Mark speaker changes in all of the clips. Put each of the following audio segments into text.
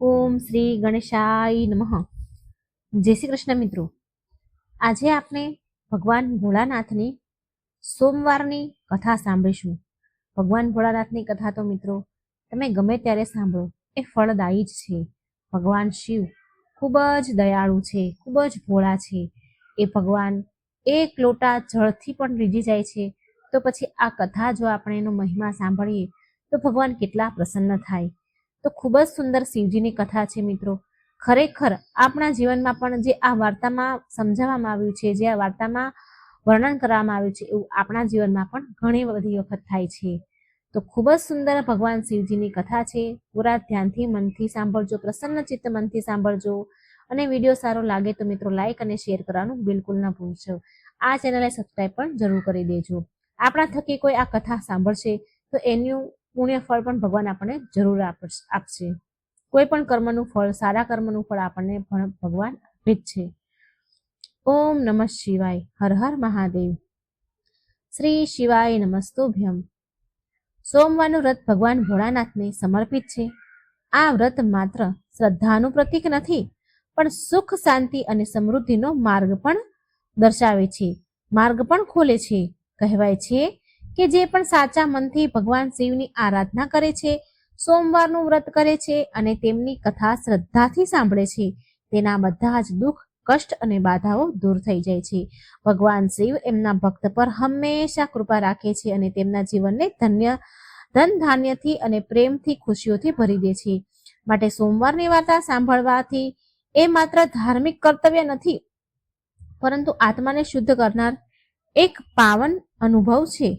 Speaker 1: ઓમ શ્રી ગણેશાય નમઃ. જય શ્રી કૃષ્ણ મિત્રો. આજે આપણે ભગવાન ભોળાનાથની સોમવારની કથા સાંભળીશું. ભગવાન ભોળાનાથની કથા તો મિત્રો, તમે ગમે ત્યારે સાંભળો, એ ફળદાયી જ છે. ભગવાન શિવ ખૂબ જ દયાળુ છે, ખૂબ જ ભોળા છે. એ ભગવાન એક લોટા જળથી પણ રીઝી જાય છે. તો પછી આ કથા જો આપણે એનો મહિમા સાંભળીએ, તો ભગવાન કેટલા પ્રસન્ન થાય. તો ખૂબ જ સુંદર શિવજીની કથા છે મિત્રો. ખરેખર આપણા જીવનમાં પણ જે આ વાર્તામાં સમજાવવામાં આવ્યું છે, જે આ વાર્તામાં વર્ણન કરવામાં આવ્યું છે, એવું આપણા જીવનમાં પણ ઘણી બધી વખત થાય છે. તો ખૂબ જ સુંદર ભગવાન શિવજીની કથા છે. પૂરા ધ્યાનથી, મનથી સાંભળજો, પ્રસન્ન ચિત્ત મનથી સાંભળજો. અને વીડિયો સારો લાગે તો મિત્રો લાઈક અને શેર કરવાનું બિલકુલ ન ભૂલશો. આ ચેનલને સબસ્ક્રાઈબ પણ જરૂર કરી દેજો. આપણા થકી કોઈ આ કથા સાંભળશે તો એનું પુણ્ય ફળ પણ ભગવાન આપણને જરૂર આપશ- કોઈ પણ કર્મનું ફળ, સારા કર્મનું ફળ આપણને ભગવાન આપે જ છે. ઓમ નમઃ શિવાય. હર હર મહાદેવ. શ્રી શિવાય નમસ્તુભ્યમ. સોમવારનું વ્રત ભગવાન ભોળાનાથને સમર્પિત છે. આ વ્રત માત્ર શ્રદ્ધાનું પ્રતીક નથી, પણ સુખ, શાંતિ અને સમૃદ્ધિનો માર્ગ પણ દર્શાવે છે. માર્ગ પણ ખોલે છે. કહેવાય છે કે જે પણ સાચા મનથી ભગવાન શિવની આરાધના કરે છે, સોમવારનું વ્રત કરે છે અને તેમની કથા શ્રદ્ધાથી સાંભળે છે, તેના બધા જ દુઃખ, કષ્ટ અને બાધાઓ દૂર થઈ જાય છે. ભગવાન શિવ એમના ભક્ત પર હંમેશા કૃપા રાખે છે અને તેમના જીવનને ધન્ય ધન ધાન્યથી અને પ્રેમથી ખુશીઓથી ભરી દે છે. માટે સોમવારની વાર્તા સાંભળવાથી એ માત્ર ધાર્મિક કર્તવ્ય નથી, પરંતુ આત્માને શુદ્ધ કરનાર એક પાવન અનુભવ છે.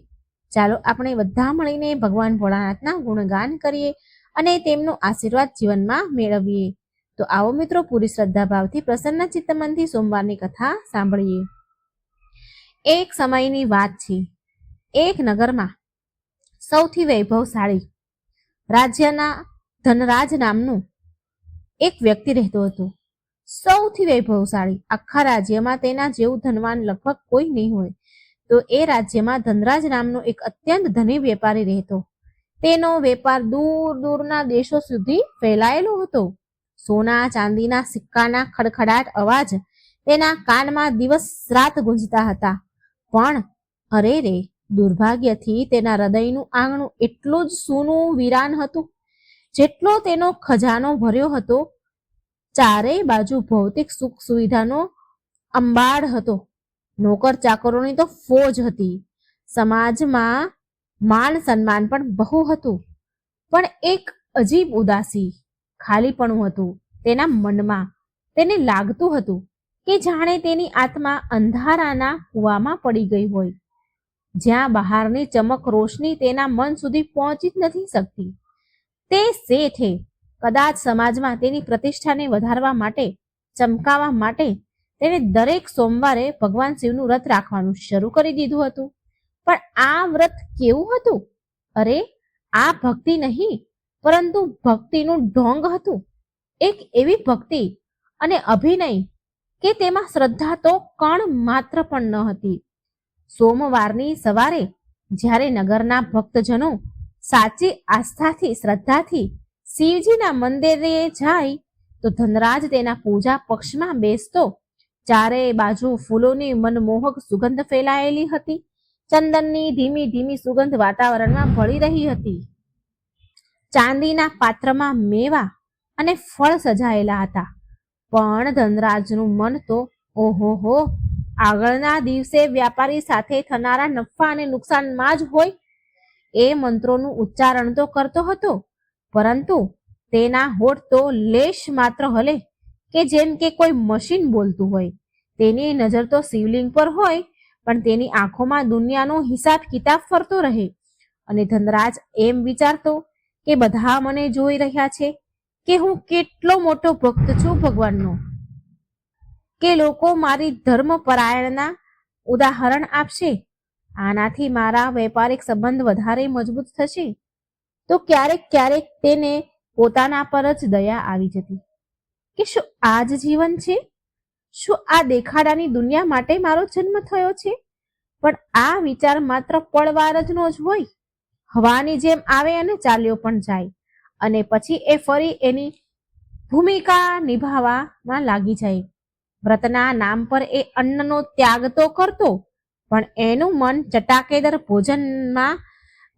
Speaker 1: ચાલો આપણે બધા મળીને ભગવાન ભોળાનાથના ગુણગાન કરીએ અને તેમનો આશીર્વાદ જીવનમાં મેળવીએ. તો આવો મિત્રો પૂરી શ્રદ્ધા ભાવથી ચિત્ત મનથી સોમવારની કથા સાંભળીએ. એક સમયની વાત છે. એક નગરમાં સૌથી વૈભવશાળી રાજ્યના ધનરાજ નામનું એક વ્યક્તિ રહેતો હતો. સૌથી વૈભવશાળી. આખા રાજ્યમાં તેના જેવું ધનવાન લગભગ કોઈ નહીં હોય. તો એ રાજ્યમાં ધનરાજ નામનો એક અત્યંત ધની વેપારી રહેતો. તેનો વેપાર દૂર દૂરના દેશો સુધી ફેલાયેલો હતો. સોના, ચાંદીના સિક્કાના ખડખડાટ અવાજ તેના કાનમાં દિવસ રાત ગુંજતા હતા. પણ અરે રે, દુર્ભાગ્યથી તેના હૃદયનું આંગણું એટલું જ સૂનું વિરાન હતું. જેટલો તેનો ખજાનો ભર્યો હતો, ચારેય બાજુ ભૌતિક સુખ સુવિધાનો અંબાડ હતો. નોકર ચાકરોની તો ફોજ હતી. સમાજમાં માન સન્માન પણ બહુ હતું. પણ એક અજીબ ઉદાસી, ખાલીપણું હતું તેના મનમાં. તેને લાગતું હતું કે જાણે તેની આત્મા અંધારાના કૂવામાં પડી ગઈ હોય. જ્યાં બહારની ચમક રોશની તેના મન સુધી પહોંચી જ નથી શકતી. તે શેઠે કદાચ સમાજમાં તેની પ્રતિષ્ઠાને વધારવા માટે, ચમકાવવા માટે તેણે દરેક સોમવારે ભગવાન શિવનું વ્રત રાખવાનું શરૂ કરી દીધું હતું. પણ આ વ્રત કેવું હતું? અરે, આ ભક્તિ નહીં, પરંતુ ભક્તિનું ઢોંગ હતું. એક એવી ભક્તિ અને અભિનય કે તેમાં શ્રદ્ધા તો કણ માત્ર પણ ન હતી. સોમવારની સવારે જ્યારે નગરના ભક્તજનો સાચી આસ્થાથી, શ્રદ્ધાથી શિવજીના મંદિરે જાય, તો ધનરાજ તેના પૂજા પક્ષમાં બેસતો ચારે બાજુ ફૂલોની મનમોહક સુગંધ ફેલાયેલી હતી. ચંદનની ધીમી ધીમી સુગંધ વાતાવરણમાં ભળી રહી હતી. ચાંદીના પાત્રમાં મેવા અને ફળ સજાયેલા હતા. પણ ધનરાજનું મન તો ઓહો હો આગળના દિવસે વ્યાપારી સાથે થનારા નફા અને નુકસાનમાં જ હોય. એ મંત્રોનું ઉચ્ચારણ તો કરતો હતો, પરંતુ તેના હોઠ તો લેશ માત્ર હલે. કે જેમ કે કોઈ મશીન બોલતું હોય, તેની નજર તો શિવલિંગ પર હોય, પણ તેની આંખોમાં દુનિયાનો હિસાબ કિતાબ ફરતો રહે. અને ધનરાજ એમ વિચારતો કે બધા મને જોઈ રહ્યા છે કે હું કેટલો મોટો ભક્ત છું ભગવાનનો. કે લોકો મારી ધર્મ પરાયણના ઉદાહરણ આપશે. આનાથી મારા વેપારિક સંબંધ વધારે મજબૂત થશે. તો ક્યારેક ક્યારેક તેને પોતાના પર જ દયા આવી જતી. કે શું આ જ જીવન છે? શું આ દેખાડાની દુનિયા માટે મારો જન્મ થયો છે? પણ આ વિચાર માત્ર પળવાર જ નો જ હોય. હવાની જેમ આવે અને ચાલ્યો પણ જાય. અને પછી એ ફરી એની ભૂમિકા નિભાવવામાં લાગી જાય. વ્રતના નામ પર એ અન્નનો ત્યાગ તો કરતો, પણ એનું મન ચટાકેદર ભોજનમાં,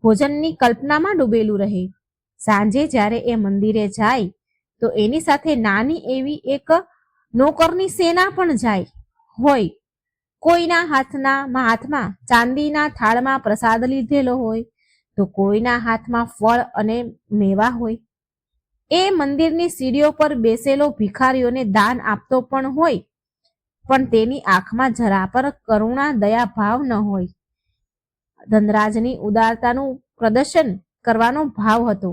Speaker 1: ભોજનની કલ્પનામાં ડૂબેલું રહે. સાંજે જ્યારે એ મંદિરે જાય તો એની સાથે નાની એવી એક નોકરની સેના પણ જાય હોય. કોઈના હાથના હાથમાં ચાંદીના થાળમાં પ્રસાદ લીધેલો હોય, તો કોઈના હાથમાં ફળ અને મેવા હોય. એ મંદિરની સીડીઓ પર બેસેલો ભિખારીઓને દાન આપતો પણ હોય, પણ તેની આંખમાં જરા પર કરુણા, દયા ભાવ ન હોય. ધનરાજની ઉદારતાનું પ્રદર્શન કરવાનો ભાવ હતો.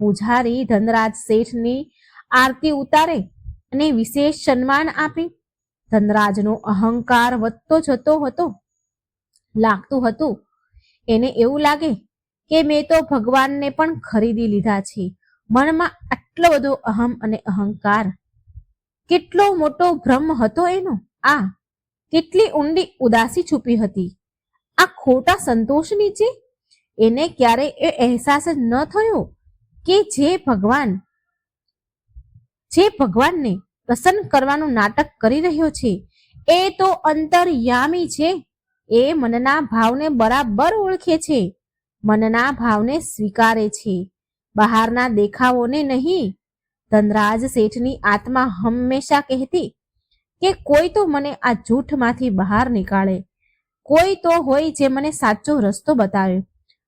Speaker 1: પૂજારી ધનરાજ શેઠની આરતી ઉતારે અને વિશેષ સન્માન આપે. ધનરાજનો અહંકાર વધતો જતો હતો. લાગતું હતું. એને એવું લાગે કે મેં તો ભગવાનને પણ ખરીદી લીધા છે. મનમાં આટલો બધો અહમ અને અહંકાર. કેટલો મોટો ભ્રમ હતો એનો. આ કેટલી ઊંડી ઉદાસી છુપી હતી. આ ખોટા સંતોષ નીચે એને ક્યારે એ અહેસાસ ન થયો કે જે ભગવાન જે ભગવાનને પ્રસન્ન કરવાનું નાટક કરી રહ્યો છે, એ તો અંતરયામી છે. એ મનના ભાવને બરાબર ઓળખે છે. મનના ભાવને સ્વીકારે છે. બહારના દેખાવોને નહીં. ધનરાજ શેઠની આત્મા હંમેશા કહેતી કે કોઈ તો મને આ જૂઠમાંથી બહાર નીકાળે. કોઈ તો હોય જે મને સાચો રસ્તો બતાવે.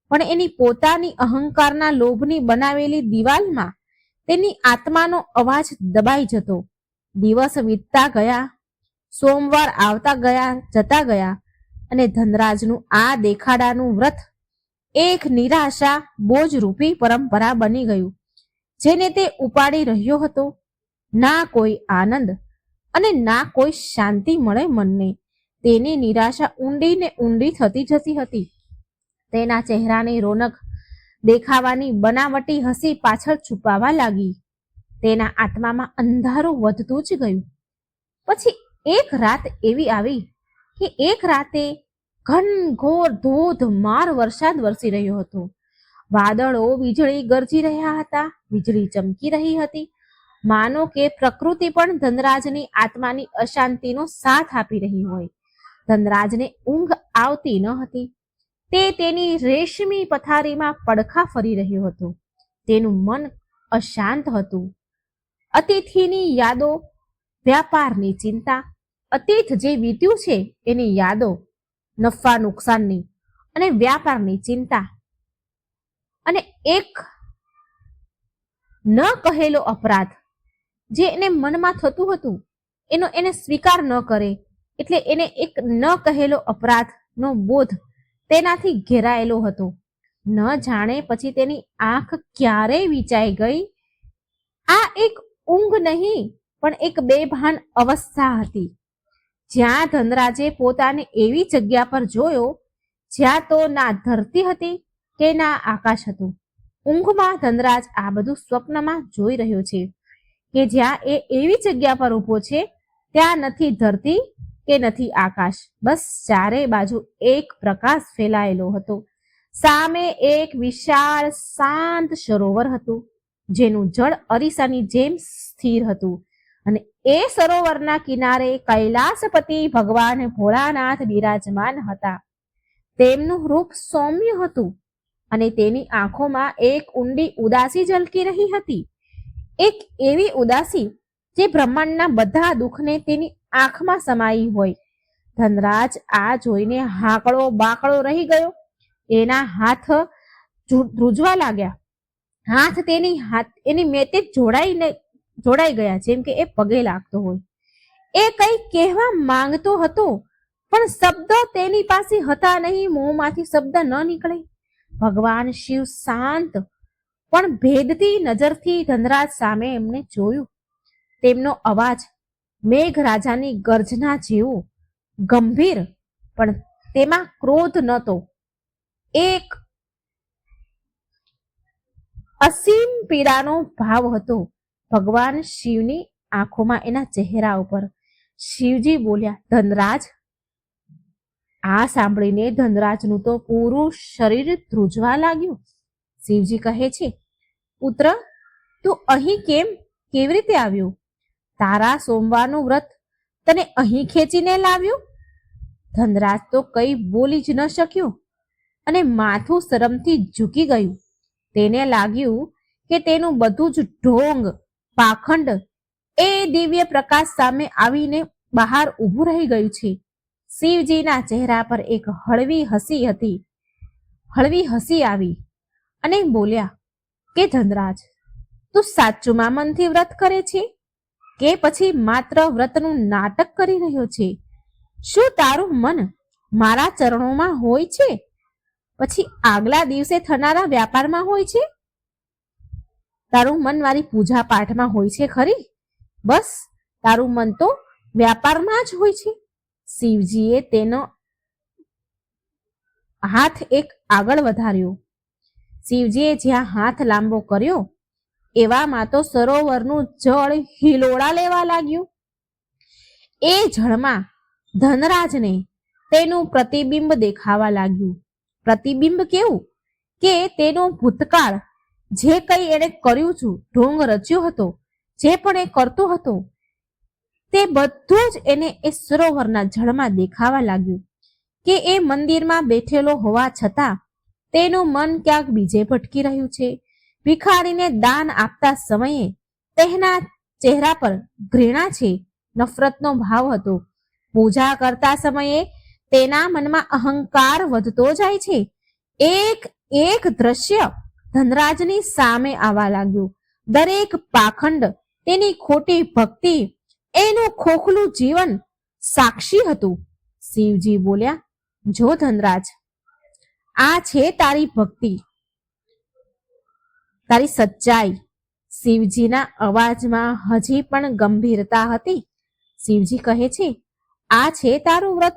Speaker 1: પણ એની પોતાની અહંકારના લોભની બનાવેલી દિવાલમાં તેની આત્માનો અવાજ દબાઈ જતો. દિવસ વીતતા ગયા, સોમવાર આવતા ગયા, જતા ગયા અને ધનરાજનું આ દેખાડાનું વ્રત એક નિરાશા બોજ રૂપી પરંપરા બની ગયું, જેને તે ઉપાડી રહ્યો હતો. ના કોઈ આનંદ અને ના કોઈ શાંતિ મળે મનને. તેની નિરાશા ઊંડી ને ઊંડી થતી જતી હતી. તેના ચહેરાની રોનક દેખાવાની બનાવટી હસી પાછળ છુપાવા લાગી. તેના આત્મામાં અંધારું વધતું જ ગયું. પછી એક રાત એવી આવી કે એક રાતે ઘનઘોર ધોધમાર વરસાદ વરસી રહ્યો હતો. વાદળો વીજળી ગરજી રહ્યા હતા, વીજળી ચમકી રહી હતી. માનો કે પ્રકૃતિ પણ ધનરાજની આત્માની અશાંતિનો સાથ આપી રહી હોય. ધનરાજને ઊંઘ આવતી ન હતી. તે તેની રેશમી પથારીમાં પડખા ફરી રહ્યો હતો. તેનું મન અશાંત હતું. અતિથિની યાદો, વ્યાપારની ચિંતા, અતીત જે વીત્યું છે એની યાદો, નફા નુકસાનની અને વ્યાપારની ચિંતા અને એક ન કહેલો અપરાધ જે એને મનમાં થતું હતું, એનો એને સ્વીકાર ન કરે, એટલે એને એક ન કહેલો અપરાધનો બોધ તેનાથી ઘેરાયેલો હતો. ન જાણે પછી તેની આંખ ક્યારે વિચાઈ ગઈ. આ એક ઊંઘ નહીં, પણ એક બેભાન અવસ્થા હતી. જ્યાં ધનરાજે પોતાને એવી જગ્યા પર જોયો, જ્યાં તો ના ધરતી હતી કે ના આકાશ હતું. ઊંઘમાં ધનરાજ આ બધું સ્વપ્નમાં જોઈ રહ્યો છે કે જ્યાં એ એવી જગ્યા પર ઊભો છે, ત્યાં નથી ધરતી કે નથી આકાશ? બસ ચારે બાજુ એક પ્રકાશ ફેલાયેલો હતો. સામે એક વિશાળ શાંત સરોવર હતું, જેનું જળ અરીસાની જેમ સ્થિર હતું. અને એ સરોવરના કિનારે કૈલાસપતિ ભગવાન ભોળાનાથ બિરાજમાન હતા. તેમનું રૂપ સૌમ્ય હતું અને તેની આંખોમાં એક ઊંડી ઉદાસી ઝલકી રહી હતી. એક એવી ઉદાસી જે બ્રહ્માંડના બધા દુઃખને તેની આંખમાં સમાઈ હોય. ધનરાજ આ જોઈને હાકડો બાકડો રહી ગયો. એના હાથ ધ્રુજવા લાગ્યા. હાથ તેની હાથ, એની મેતે જોડાઈને, જોડાઈ ગયા જેમ કે એ પગે લાગતો હોય. એ કઈ કહેવા માંગતો હતો, પણ શબ્દ તેની પાસે હતા નહીં, મોંમાંથી શબ્દ ન નીકળે. ભગવાન શિવ શાંત, પણ ભેદતી નજરથી ધનરાજ સામે એમને જોયું. તેમનો અવાજ મેઘરાજાની ગર્જના જેવું ગંભીર, પણ તેમાં ક્રોધ નહોતો. એક અસીમ પીડાનો ભાવ હતો. ભગવાન શિવની આંખોમાં એના ચહેરા ઉપર શિવજી બોલ્યા, ધનરાજ. આ સાંભળીને ધનરાજનું તો પૂરું શરીર ધ્રુજવા લાગ્યું. શિવજી કહે છે, પુત્ર, તું અહીં કેમ કેવી રીતે આવ્યું? તારા સોમવારનું વ્રત તને અહીં ખેંચીને લાવ્યું? ધનરાજ તો કઈ બોલી જ ન શક્યો અને માથું શરમથી ઝૂકી ગયું. તેને લાગ્યું કે તેનું બધું જ ઢોંગ, પાખંડ એ દિવ્ય પ્રકાશ સામે આવીને બહાર ઊભું રહી ગયું છે. શિવજીના ચહેરા પર એક હળવી હસી હતી. હળવી હસી આવી અને બોલ્યા, કે ધનરાજ, તું સાચું મનથી વ્રત કરે છે? કે પછી માત્ર વ્રતનું નાટક કરી રહ્યો છે? શું તારું મન મારા ચરણોમાં હોય છે? પછી આગલા દિવસે થનારા વ્યાપારમાં હોય છે? તારું મન મારી પૂજા પાઠમાં હોય છે ખરી? બસ, તારું મન તો વ્યાપારમાં જ હોય છે. શિવજીએ તેનો હાથ એક આગળ વધાર્યો. શિવજીએ જ્યાં હાથ લાંબો કર્યો એવામાં તો સરોવરનું જળ હિલોળા લેવા લાગ્યું. એ જળમાં ધનરાજને તેનું પ્રતિબિંબ દેખાવા લાગ્યું. પ્રતિબિંબ કેવું? કે તેનો ભૂતકાળ જે કંઈ એણે કર્યું છું, ઢોંગ રચ્યો હતો, જે પણ એ કરતો હતો, તે બધું જ એને એ સરોવરના જળમાં દેખાવા લાગ્યું કે એ મંદિરમાં બેઠેલો હોવા છતાં તેનું મન ક્યાંક બીજે ભટકી રહ્યું છે. ભિખારીને દાન આપતા સમયે તેના ચહેરા પર ઘૃણા છે, નફરતનો ભાવ હતો. પૂજા કરતા સમયે તેના મનમાં અહંકાર વધતો જાય છે. એક એક દ્રશ્ય ધનરાજની સામે આવવા લાગ્યું. દરેક પાખંડ તેની ખોટી ભક્તિ, એનું ખોખલું જીવન સાક્ષી હતું. શિવજી બોલ્યા, જો ધનરાજ, આ છે તારી ભક્તિ તારી સચ્ચાઈ શિવજીના અવાજમાં હજી પણ ગંભીરતા હતી. શિવજી કહે છે, આ છે તારું વ્રત?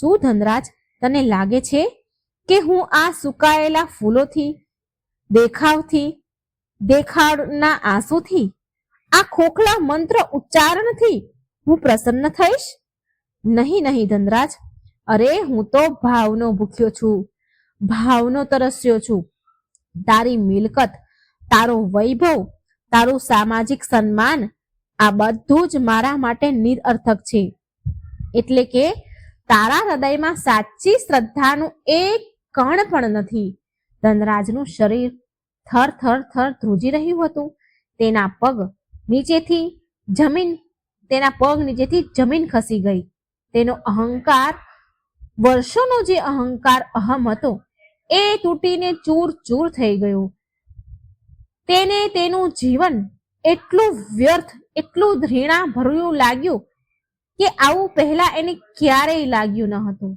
Speaker 1: શું ધનરાજ, તને લાગે છે કે હું આ સુકાયેલા ફૂલોથી, દેખાવથી, દેખાડના આંસુથી, આ ખોખલા મંત્ર ઉચ્ચારણથી હું પ્રસન્ન થઈશ? નહીં નહીં ધનરાજ. અરે, હું તો ભાવનો ભૂખ્યો છું, ભાવનો તરસ્યો છું. તારી મિલકત તારો વૈભવ, તારું સામાજિક સન્માન, આ બધું જ મારા માટે નિરઅર્થક છે. એટલે કે તારા હૃદયમાં સાચી શ્રદ્ધાનું એક કણ પણ નથી. ધનરાજનું શરીર થર થર થર ધ્રુજી રહ્યું હતું. તેના પગ નીચેથી જમીન, તેના પગ નીચેથી જમીન ખસી ગઈ. તેનો અહંકાર, વર્ષોનો જે અહંકાર અહમ હતો, એ તૂટીને ચૂર ચૂર થઈ ગયો. તેને તેનું જીવન એટલું વ્યર્થ, એટલું ઘૃણા ભર્યું લાગ્યું કે આવું પહેલા એને ક્યારેય લાગ્યું ન હતું.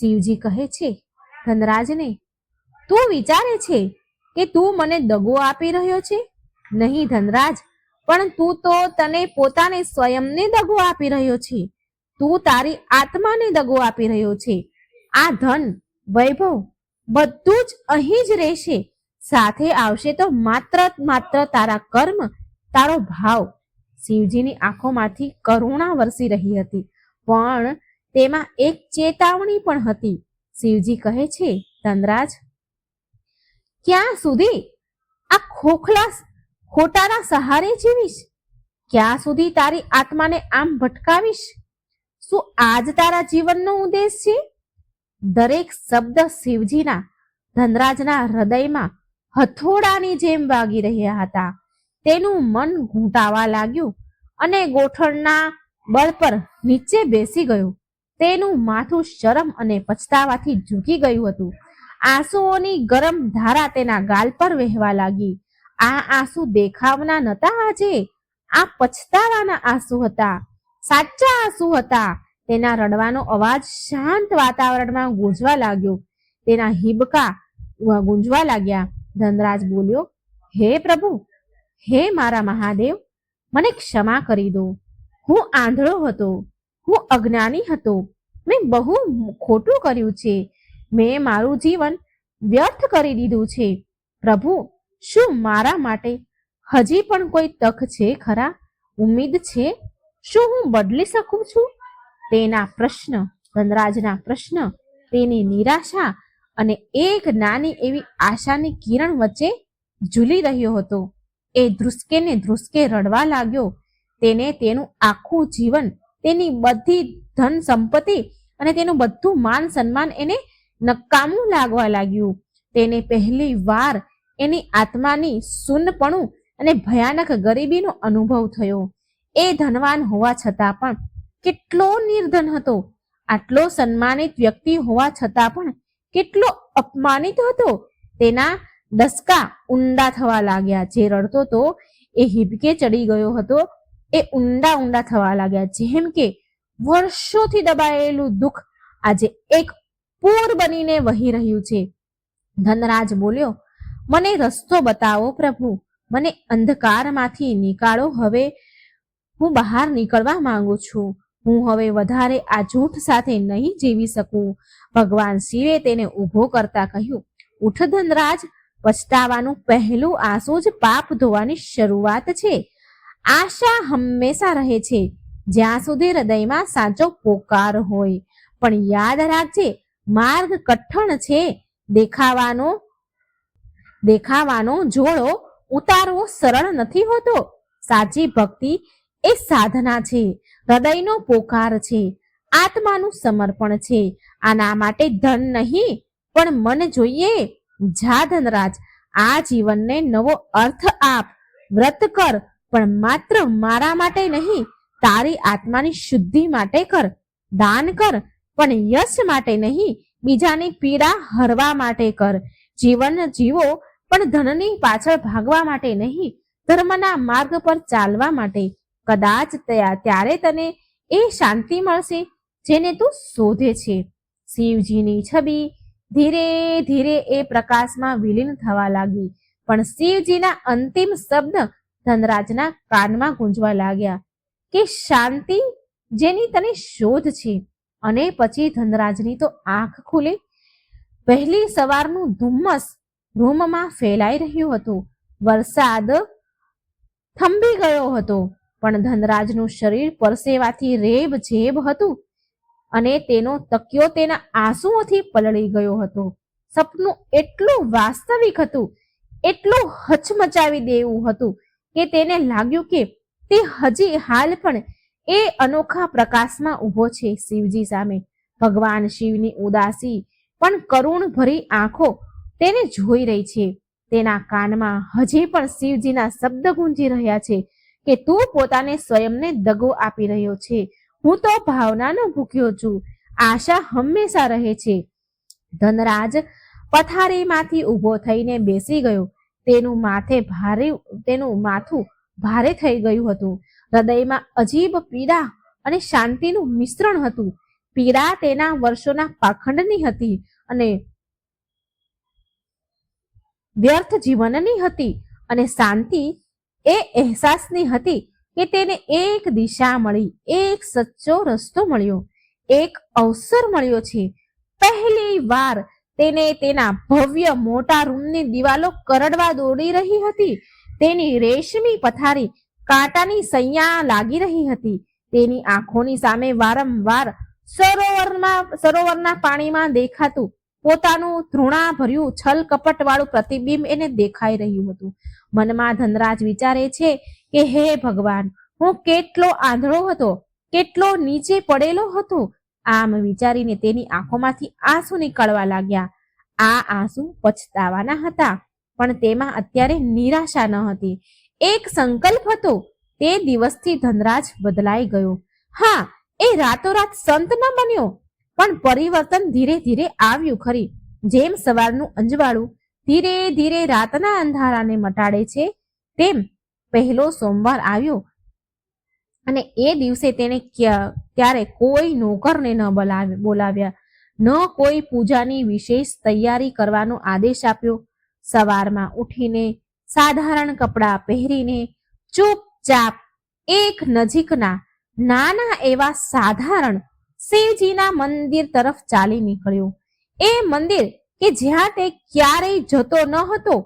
Speaker 1: શિવજી કહે છે, ધનરાજને, તું વિચારે છે કે તું મને દગો આપી રહ્યો છે? નહીં ધનરાજ, પણ તું તો તને પોતાને સ્વયંને દગો આપી રહ્યો છે. તું તારી આત્માને દગો આપી રહ્યો છે. આ ધન, વૈભવ, બધું જ અહીં જ રહેશે. સાથે આવશે તો માત્ર માત્ર તારા કર્મ, તારો ભાવ. શિવજીની આંખોમાંથી કરુણા વરસી રહી હતી, પણ તેમાં એક ચેતવણી પણ હતી. શિવજી કહે છે, ધનરાજ, ક્યાં સુધી? આ ખોખલા ખોટાના સહારે જીવીશ? ક્યાં સુધી તારી આત્માને આમ ભટકાવીશ? શું આજ તારા જીવનનો ઉદ્દેશ છે? દરેક શબ્દ શિવજીના, ધનરાજના હૃદયમાં હથોડાની જેમ વાગી રહ્યા હતા. તેનું મન ઘૂંટાવા લાગ્યું અને ગોઠણના બળ પર નીચે બેસી ગયું. તેનું માથું શરમ અને પછતાવાથી ઝૂકી ગયું હતું. આંસુઓની ગરમ ધારા તેના ગાલ પર વહેવા લાગી. આ આંસુ દેખાવના નતા આજે? આ પછતાવાના આંસુ હતા. સાચા આંસુ હતા. તેના રડવાનો અવાજ શાંત વાતાવરણમાં ગુંજવા લાગ્યો. તેના હિબકા ગુંજવા લાગ્યા. ધનરાજ બોલ્યો, હે પ્રભુ, હે મારા મહાદેવ, મને ક્ષમા કરી દો. હું આંધળો હતો, હું અજ્ઞાની હતો, મેં બહુ ખોટું કર્યું છે. મેં મારું જીવન વ્યર્થ કરી દીધું છે. પ્રભુ, શું મારા માટે હજી પણ કોઈ તક છે ખરા? ઉમ્મીદ છે? શું હું બદલી શકું છું? તેના પ્રશ્ન, ધનરાજના પ્રશ્ન, તેની નિરાશા અને એક નાની એવી આશાની કિરણ વચ્ચે ઝૂલી રહ્યો હતો. એ ધ્રુસકે ને ધ્રુસકે રડવા લાગ્યો. તેને તેનું આખું જીવન, તેની બધી ધન સંપત્તિ અને તેનું બધું માન સન્માન એને નકામું લાગવા લાગ્યું. તેને પહેલી વાર એની આત્માની શૂન્યપણું અને ભયાનક ગરીબીનો અનુભવ થયો. એ ધનવાન હોવા છતાં પણ કેટલો નિર્ધન હતો. આટલો સન્માનિત વ્યક્તિ હોવા છતાં પણ કેટલો અપમાનિત હતો. તેના ડસકા ઊંડા થવા લાગ્યા. જે રડતો તો એ હિબકે ચડી ગયો હતો. એ ઊંડા ઊંડા થવા લાગ્યા. જેમ કે વર્ષોથી દબાયેલું દુઃખ આજે એક પૂર બનીને વહી રહ્યું છે. ધનરાજ બોલ્યો, મને રસ્તો બતાવો પ્રભુ. મને અંધકારમાંથી નીકાળો. હવે હું બહાર નીકળવા માંગુ છું. હું હવે વધારે આ જૂઠ સાથે નહીં જીવી શકું. ભગવાન શિવે તેને ઊભો કરતા કહ્યું, ઉઠ ધનરાજ, પછતાવાનું પહેલું આંસુ જ પાપ ધોવાની શરૂઆત છે. આશા હંમેશા રહે છે. જ્યાં સુધી હૃદયમાં સાચો પોકાર હોય. પણ યાદ રાખજે, માર્ગ કઠણ છે. દેખાવાનો દેખાવાનો જોડો ઉતારવો સરળ નથી હોતો. સાચી ભક્તિ એ સાધના છે. હૃદયનો પોકાર છે, આત્માનું સમર્પણ છે. આના માટે ધન નહીં, પણ મન જોઈએ. જા ધનરાજ, આ જીવનને નવો અર્થ આપ. વ્રત કર, પણ માત્ર મારા માટે નહીં, તારી આત્માની શુદ્ધિ માટે કર. દાન કર, પણ યશ માટે નહીં, બીજાની પીડા હરવા માટે કર. જીવન જીવો, પણ ધનની પાછળ ભાગવા માટે નહીં, ધર્મના માર્ગ પર ચાલવા માટે. કદાચ ત્યાં, ત્યારે તને એ શાંતિ મળશે જેને તું શોધે છે. શિવજીની છબી ધીરે ધીરે એ પ્રકાશમાં વિલીન થવા લાગી, પણ શિવજીના અંતિમ શબ્દ ધનરાજના કાનમાં ગુંજવા લાગ્યા કે શાંતિ જેની તને શોધ છે. અને પછી ધનરાજની તો આંખ ખુલી. પહેલી સવારનું ધુમ્મસ રૂમમાં ફેલાઈ રહ્યું હતું. વરસાદ થંભી ગયો હતો. પણ ધનરાજનું શરીર પરસેવાથી રેબ જેબ હતું અને તેનો તકિયો તેના આંસુઓથી પલળી ગયો હતો. સપનું એટલું વાસ્તવિક હતું, એટલું હચમચાવી દેવું હતું કે તેને લાગ્યું કે તે હજી હાલ પણ એ અનોખા પ્રકાશમાં ઊભો છે શિવજી સામે. ભગવાન શિવની ઉદાસી પણ કરુણ ભરી આંખો તેને જોઈ રહી છે. તેના કાનમાં હજી પણ શિવજીના શબ્દ ગુંજી રહ્યા છે. કે તું પોતાને સ્વયંને દગો આપી રહ્યો છે. હું તો ભાવનાનો ભૂખ્યો છું. આશા હંમેશા રહે છે. ધનરાજ પથારીમાંથી ઊભો થઈને બેસી ગયો. તેનું માથે ભારે, તેનું માથું ભારે થઈ ગયું હતું. હૃદયમાં અજીબ પીડા અને શાંતિનું મિશ્રણ હતું. પીડા તેના વર્ષોના પાખંડની હતી અને વ્યર્થ જીવનની હતી અને શાંતિ એ અહેસાસની હતી કે તેને એક દિશા મળી, એક સચ્ચો રસ્તો મળ્યો, એક અવસર મળ્યો છે. પહેલી વાર તેને તેના ભવ્ય મોટા રૂમની દિવાલો કરડવા દોડી રહી હતી. તેની રેશમી પથારી કાંટાની સૈયા લાગી રહી હતી. તેની આંખોની સામે વારંવાર સરોવરમાં સરોવરના પાણીમાં દેખાતું પોતાનું ધૃણા ભર્યું છલ કપટ પ્રતિબિંબ એને દેખાઈ રહ્યું હતું. મનમાં ધનરાજ વિચારે છે કે, હે ભગવાન, હું કેટલો આંધળો હતો, કેટલો નીચે પડેલો હતો. આમ વિચારીને તેની આંખોમાંથી આંસુ નીકળવા લાગ્યા. આ આંસુ પછતાવાના હતા, પણ તેમાં અત્યારે નિરાશા ન હતી. એક સંકલ્પ હતો, તે દિવસથી ધનરાજ બદલાઈ ગયો. હા, એ રાતોરાત સંત ન બન્યો, પણ પરિવર્તન ધીરે ધીરે આવ્યું ખરી. જેમ સવારનું અંજવાળું ધીરે ધીરે રાતના અંધારાને મટાડે છે. તેમ પહેલો સોમવાર આવ્યો અને એ દિવસે ક્યા- ત્યારે કોઈ નોકરને ન બોલાવ્યા. ન કોઈ પૂજાની વિશેષ તૈયારી કરવાનો આદેશ આપ્યો. સવારમાં ઉઠીને સાધારણ કપડાં પહેરીને ચૂપચાપ એક નજીકના નાના એવા સાધારણ શિવજીના મંદિર તરફ ચાલી નીકળ્યો. એ મંદિર કે જ્યાં તે ક્યારેય જતો ન હતો,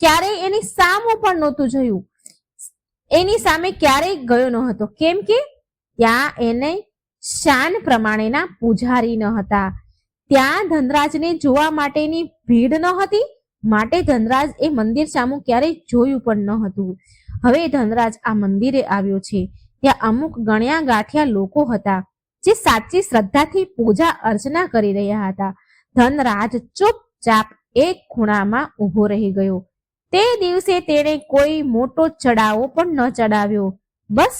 Speaker 1: ક્યારેય એની સામું પણ નહોતું જોયું. એની સામે ક્યારેય ગયો ન હતો. કેમ કે ત્યાં એને શાન પ્રમાણેના પૂજારી ન હતા. ત્યાં ધનરાજને જોવા માટેની ભીડ ન હતી, માટે ધનરાજ એ મંદિર સામું ક્યારેય જોયું પણ ન હતું. હવે ધનરાજ આ મંદિરે આવ્યો છે. ત્યાં અમુક ગણ્યા ગાંઠિયા લોકો હતા, જે સાચી શ્રદ્ધાથી પૂજા અર્ચના કરી રહ્યા હતા. ધનરાજ ચૂપચાપ એક ખૂણામાં ઊભો રહી ગયો. તે દિવસે તેણે કોઈ મોટો ચડાવો પણ ન ચડાવ્યો. બસ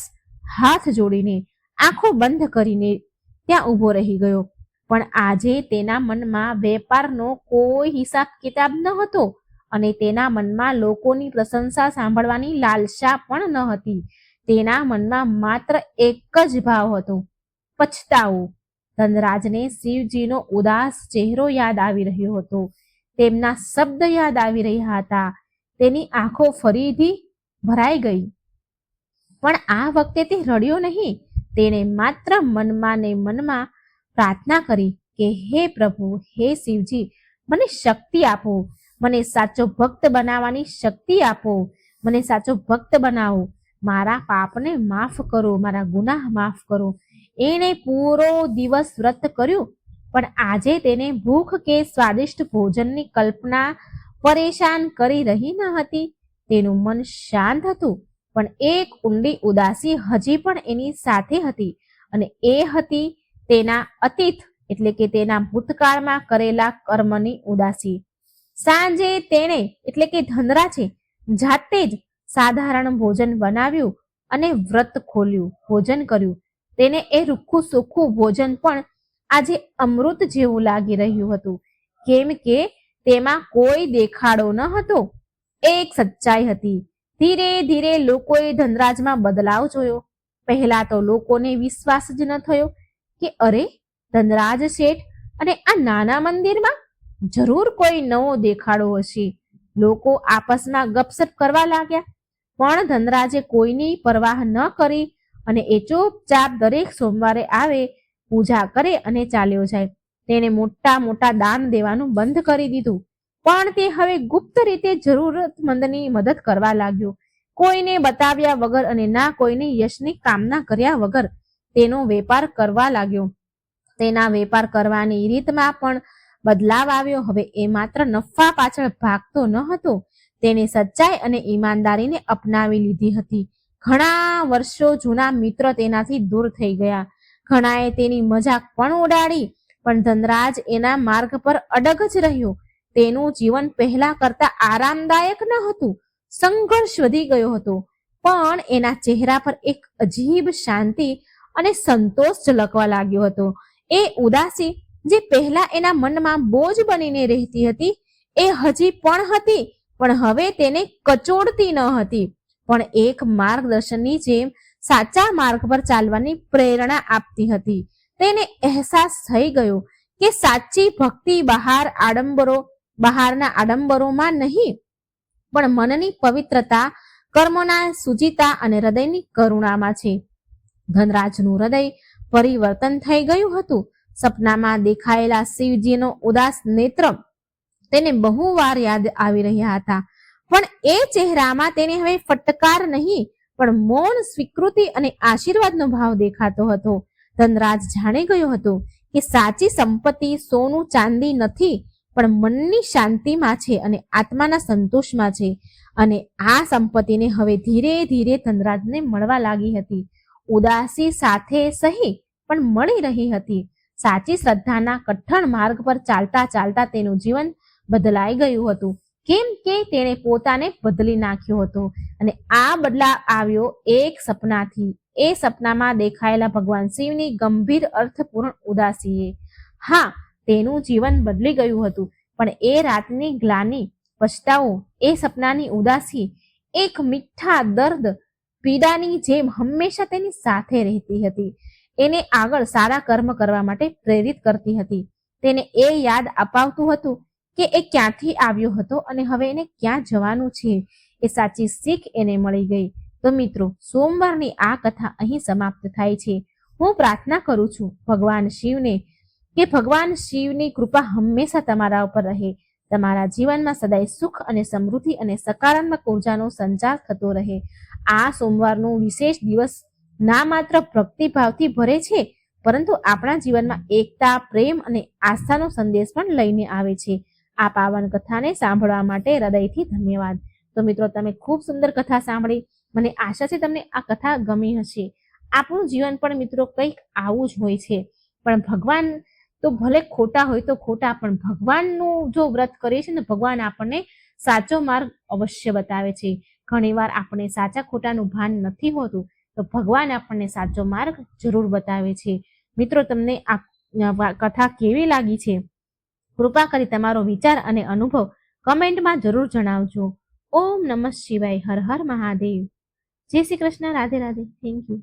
Speaker 1: હાથ જોડીને, આંખો બંધ કરીને ત્યાં ઊભો રહી ગયો. પણ આજે તેના મનમાં વેપારનો કોઈ હિસાબ કિતાબ ન હતો અને તેના મનમાં લોકોની પ્રશંસા સાંભળવાની લાલસા પણ ન હતી. તેના મનમાં માત્ર એક જ ભાવ હતો, પછતાવો. ધનરાજને શિવજીનો ઉદાસ ચહેરો યાદ આવી રહ્યો હતો. તેમના શબ્દ યાદ આવી રહ્યા હતા. તેની આંખો ફરીથી ભરાઈ ગઈ. પણ આ વખતે તે રડ્યો નહીં. તેણે માત્ર મનમાં ને મનમાં પ્રાર્થના કરી કે, હે પ્રભુ, હે શિવજી, મને શક્તિ આપો. મને સાચો ભક્ત બનાવવાની શક્તિ આપો. મને સાચો ભક્ત બનાવો. મારા પાપને માફ કરો. મારા ગુનાહ માફ કરો. એણે પૂરો દિવસ વ્રત કર્યું. પણ આજે તેને ભૂખ કે સ્વાદિષ્ટ ભોજનની કલ્પના પરેશાન કરી રહી ન હતી. તેનું મન શાંત હતું. પણ એક ઊંડી ઉદાસી હજી પણ એની સાથે હતી. અને એ હતી તેના અતીત, એટલે કે તેના ભૂતકાળમાં કરેલા કર્મની ઉદાસી. સાંજે તેણે, એટલે કે ધનરાજે, જાતે જ સાધારણ ભોજન બનાવ્યું અને વ્રત ખોલ્યું, ભોજન કર્યું. તેને એ રૂખું સૂખું ભોજન પણ આજે અમૃત જેવું લાગી રહ્યું હતું. કેમ કે તેમાં કોઈ દેખાડો ન હતો. એક સચ્ચાઈ હતી. ધીરે ધીરે લોકોએ ધનરાજમાં બદલાવ જોયો. પહેલા તો લોકોને વિશ્વાસ જ ન થયો કે અરે, ધનરાજ શેઠ અને આ નાના મંદિરમાં જરૂર કોઈ નવો દેખાડો હશે. લોકો આપસમાં ગપસપ કરવા લાગ્યા. પણ ધનરાજે કોઈની પરવાહ ન કરી અને એ ચૂપચાપ દરેક સોમવારે આવે, પૂજા કરે અને ચાલ્યો જાય. તેને મોટા મોટા દાન દેવાનું બંધ કરી દીધું. પણ તે હવે ગુપ્ત રીતે જરૂરતમંદની મદદ કરવા લાગ્યો. કોઈને બતાવ્યા વગર અને ના કોઈને યશની કામના કર્યા વગર તેનો વેપાર કરવા લાગ્યો. તેના વેપાર કરવાની રીતમાં પણ બદલાવ આવ્યો. હવે એ માત્ર નફા પાછળ ભાગતો ન હતો. તેને સચ્ચાઈ અને ઈમાનદારીને અપનાવી લીધી હતી. ઘણા વર્ષો જૂના મિત્ર તેનાથી દૂર થઈ ગયા. ઘણાએ તેની મજાક પણ ઉડાડી, પણ ધનરાજ એના માર્ગ પર અડગ જ રહ્યો. તેનું જીવન પહેલા કરતા આરામદાયક ન હતું. સંઘર્ષ વધી ગયો હતો. પણ એના ચહેરા પર એક અજીબ શાંતિ અને સંતોષ ઝલકવા લાગ્યો હતો. એ ઉદાસી જે પહેલા એના મનમાં બોજ બનીને રહેતી હતી, એ હજી પણ હતી, પણ હવે તેને કચોડતી ન હતી. પણ એક માર્ગદર્શનની જેમ સાચા માર્ગ પર ચાલવાની પ્રેરણા આપતી હતી. તેને અહેસાસ થઈ ગયો કે સાચી ભક્તિ બહાર આડંબરો, બહારના આડંબરોમાં નહીં, પણ મનની પવિત્રતા, કર્મોના સુચિતા અને હૃદયની કરુણામાં છે. ધનરાજનું હૃદય પરિવર્તન થઈ ગયું હતું. સપનામાં દેખાયેલા શિવજીનો ઉદાસ નેત્ર તેને બહુ વાર યાદ આવી રહ્યા હતા. પણ એ ચહેરામાં તેને હવે ફટકાર નહીં, પણ મૌન સ્વીકૃતિ અને આશીર્વાદનો ભાવ દેખાતો હતો. ધનરાજ જાણી ગયો હતો કે સાચી સંપત્તિ સોનું ચાંદી નથી, પણ મનની શાંતિમાં છે અને આત્માના સંતોષમાં છે. અને આ સંપત્તિને હવે ધીરે ધીરે ધનરાજને મળવા લાગી હતી. ઉદાસી સાથે સહી પણ મળી રહી હતી. સાચી શ્રદ્ધાના કઠણ માર્ગ પર ચાલતા ચાલતા તેનું જીવન બદલાઈ ગયું હતું. કેમ કે તેણે પોતાને બદલી નાખ્યો હતો. અને આ બદલાવ આવ્યો એક સપનાથી. એ સપનામાં દેખાયેલા ભગવાન શિવની ગંભીર અર્થપૂર્ણ ઉદાસીએ. હા, તેનું જીવન બદલી ગયું હતું, પણ એ રાતની ગ્લાની પછતાવો એ સપનાની ઉદાસી એક મીઠા દર્દ પીડાની જેમ હંમેશા તેની સાથે રહેતી હતી. એને આગળ સારા કર્મ કરવા માટે પ્રેરિત કરતી હતી. તેને એ યાદ અપાવતું હતું કે એ ક્યાંથી આવ્યો હતો અને હવે એને ક્યાં જવાનું છે? એ સાચી શીખ એને મળી ગઈ. તો મિત્રો, સોમવારની આ કથા અહીં સમાપ્ત થાય છે. હું પ્રાર્થના કરું છું ભગવાન શિવને કે ભગવાન શિવની કૃપા હંમેશા તમારા ઉપર રહે. તમારા જીવનમાં સદાય સુખ અને સમૃદ્ધિ અને સકારાત્મક ઉર્જાનો સંચાર થતો રહે. આ સોમવારનો વિશેષ દિવસ ના માત્ર ભક્તિભાવથી ભરે છે, પરંતુ આપણા જીવનમાં એકતા, પ્રેમ અને આસ્થાનો સંદેશ પણ લઈને આવે છે. આ પાવન કથાને સાંભળવા માટે હૃદયથી ધન્યવાદ. તો મિત્રો, તમે ખૂબ સુંદર કથા સાંભળી. મને આશા છે તમને આ કથા ગમી હશે. આપણું જીવન પણ મિત્રો કંઈક આવું જ હોય છે. પણ ભગવાન તો ભલે ખોટા હોય તો ખોટા, પણ ભગવાનનું જો વ્રત કરીએ છીએ ને, ભગવાન આપણને સાચો માર્ગ અવશ્ય બતાવે છે. ઘણીવાર આપણે સાચા ખોટાનું ભાન નથી હોતું, તો ભગવાન આપણને સાચો માર્ગ જરૂર બતાવે છે. મિત્રો, તમને આ કથા કેવી લાગી છે? કૃપા કરી તમારો વિચાર અને અનુભવ કમેન્ટમાં જરૂર જણાવજો. ઓમ નમઃ શિવાય. હર હર મહાદેવ. જય શ્રી કૃષ્ણ. રાધે રાધે. Thank you